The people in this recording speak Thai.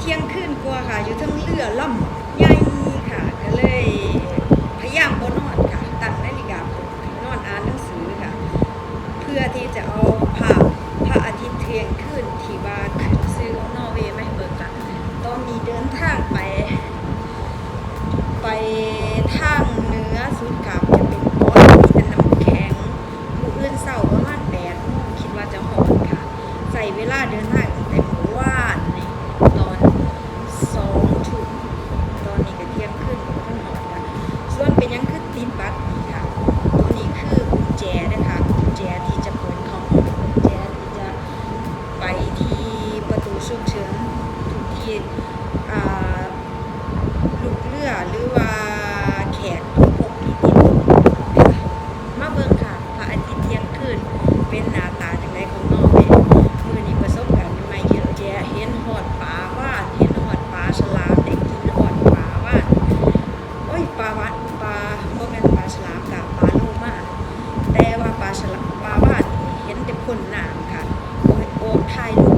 เที่ยงคืนกลัวค่ะ อยู่ทั้งเรือล่อมใหญ่ค่ะ ก็เลยพยายามบนอนค่ะ ตั้งนาฬิกาปลุนอนอ่านหนังสือค่ะ เพื่อที่จะเอาภาพพระอาทิตย์เที่ยงคืนที่ว่าขึ้นซื้อของนอร์เวย์ไม่เบิกค่ะตองมีเดินทางไป ไปทางเนื้อสุดกับจะเป็นบอสเป็นน้ำแข็งมือเอื้อนเศร้าประมาณแปดคิดว่าจะหอนค่ะ ใส่เวลาเดินทาง เป็นยังคือติดบัตนี่ค่ะตัวนี้คือกุญแจนะคะกุญแจที่จะเปิดของกุญแจที่จะไปที่ประตูฉุกเฉิงทุกที่ แต่ผนหนามค่ะโอ๊ตไทยรูป